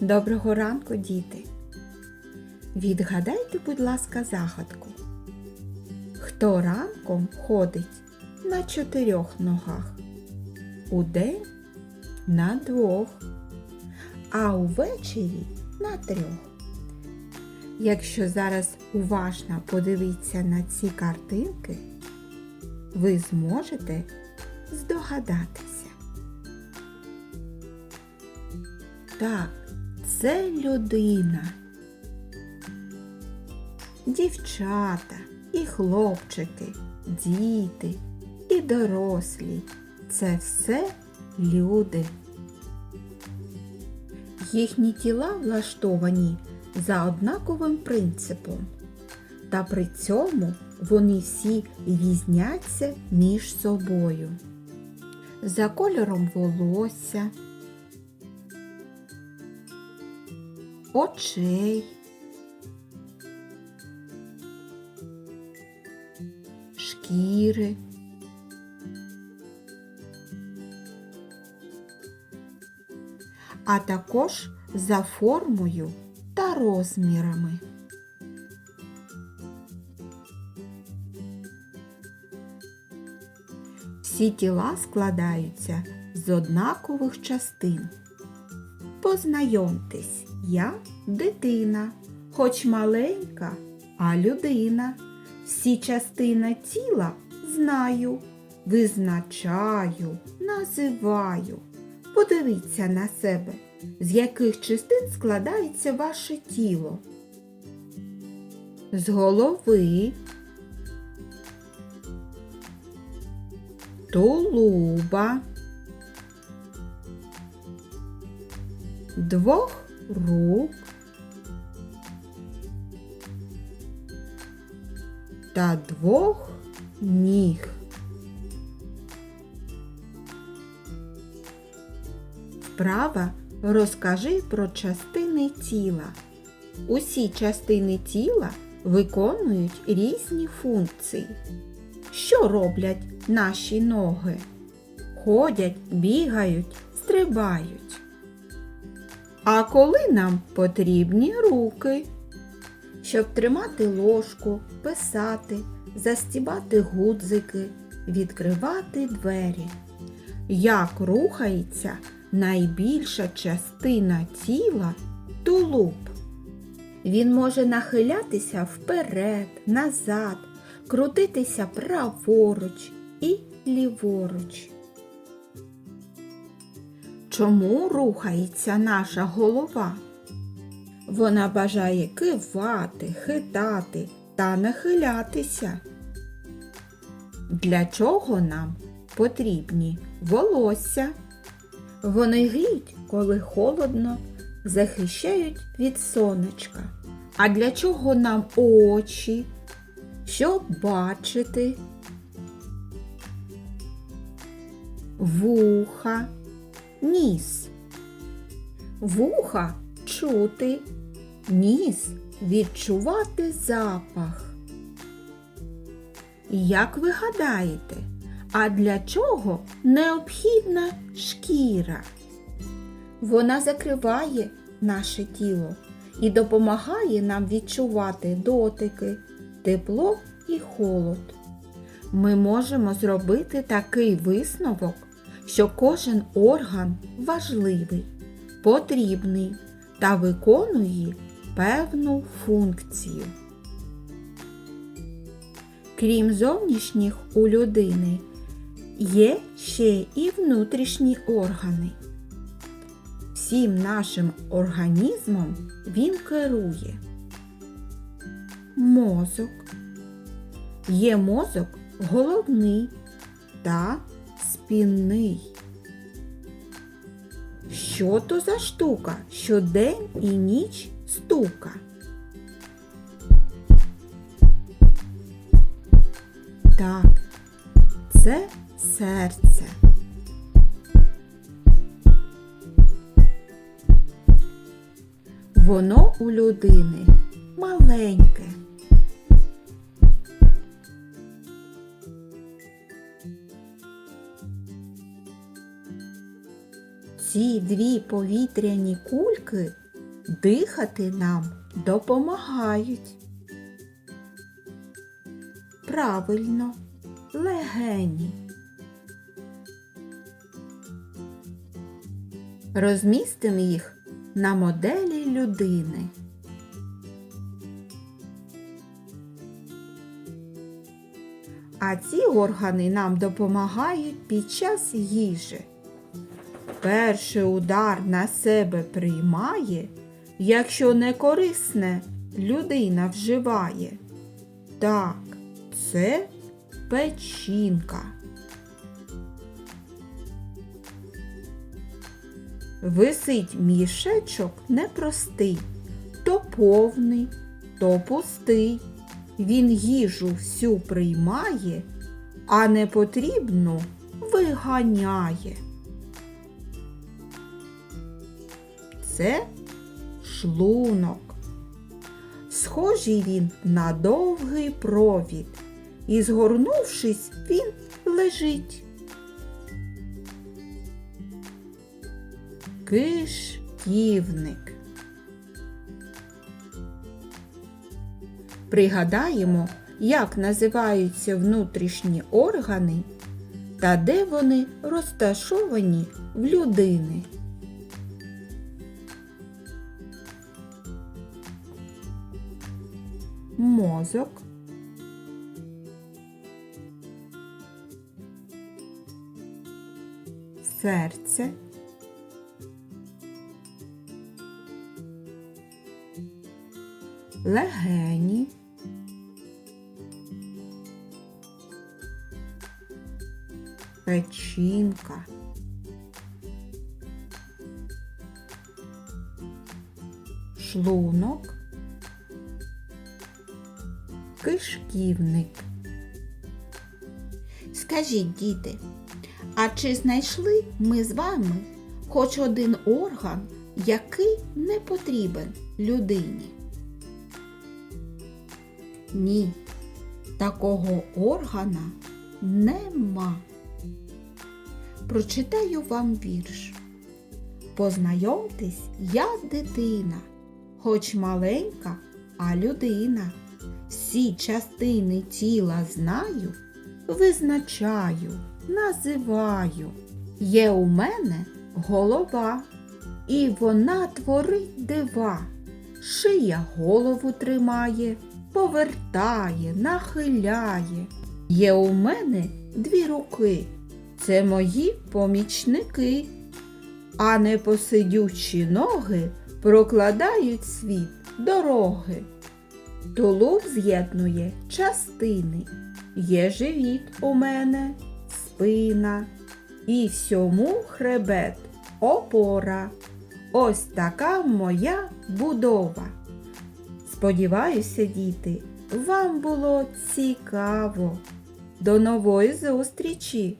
Доброго ранку, діти! Відгадайте, будь ласка, загадку. Хто ранком ходить на чотирьох ногах? Удень на двох, а увечері на трьох. Якщо зараз уважно подивитися на ці картинки, ви зможете здогадатися. Так, це людина. Дівчата і хлопчики, діти і дорослі. Це все люди. Їхні тіла влаштовані за однаковим принципом, та при цьому вони всі різняться між собою. За кольором волосся, очей, шкіри. А також за формою та розмірами. Всі тіла складаються з однакових частин. Познайомтесь, я дитина, хоч маленька, а людина. Всі частини тіла знаю, визначаю, називаю. Подивіться на себе, з яких частин складається ваше тіло. З голови, тулуба, двох рук та двох ніг. Вправа розкажи про частини тіла. Усі частини тіла виконують різні функції. Що роблять наші ноги? Ходять, бігають, стрибають. А коли нам потрібні руки? Щоб тримати ложку, писати, застібати гудзики, відкривати двері. Як рухається найбільша частина тіла тулуб? Він може нахилятися вперед, назад, крутитися праворуч і ліворуч. Чому рухається наша голова? Вона бажає кивати, хитати та нахилятися. Для чого нам потрібні волосся? Вони гріють, коли холодно, захищають від сонечка. А для чого нам очі? Щоб бачити? Вуха, ніс. Вуха чути, ніс відчувати запах. Як ви гадаєте, а для чого необхідна шкіра? Вона закриває наше тіло і допомагає нам відчувати дотики, тепло і холод. Ми можемо зробити такий висновок, що кожен орган важливий, потрібний та виконує певну функцію. Крім зовнішніх у людини, є ще і внутрішні органи. Всім нашим організмом він керує. Мозок. Є мозок головний та спінний. Що то за штука, що день і ніч стука? Так, це серце. Воно у людини маленьке. Дві повітряні кульки дихати нам допомагають. Правильно, легені. Розмістимо їх на моделі людини. А ці органи нам допомагають під час їжі. Перший удар на себе приймає, якщо не корисне людина вживає. Так, це печінка. Висить мішечок непростий, то повний, то пустий. Він їжу всю приймає, а непотрібну виганяє. Це шлунок. Схожий він на довгий провід, і, згорнувшись, він лежить. Кишківник. Пригадаємо, як називаються внутрішні органи та де вони розташовані в людини. Мозок. Серце. Легені. Печінка. Шлунок. Кишківник. Скажіть, діти, а чи знайшли ми з вами хоч один орган, який не потрібен людині? Ні, такого органа нема. Прочитаю вам вірш. Познайомтесь, я дитина, хоч маленька, а людина. Всі частини тіла знаю, визначаю, називаю. Є у мене голова, і вона творить дива. Шия голову тримає, повертає, нахиляє. Є у мене дві руки, це мої помічники, а непосидючі ноги прокладають світ дороги. Тулуб з'єднує частини. Є живіт у мене, спина, і всьому хребет, опора. Ось така моя будова. Сподіваюся, діти, вам було цікаво. До нової зустрічі!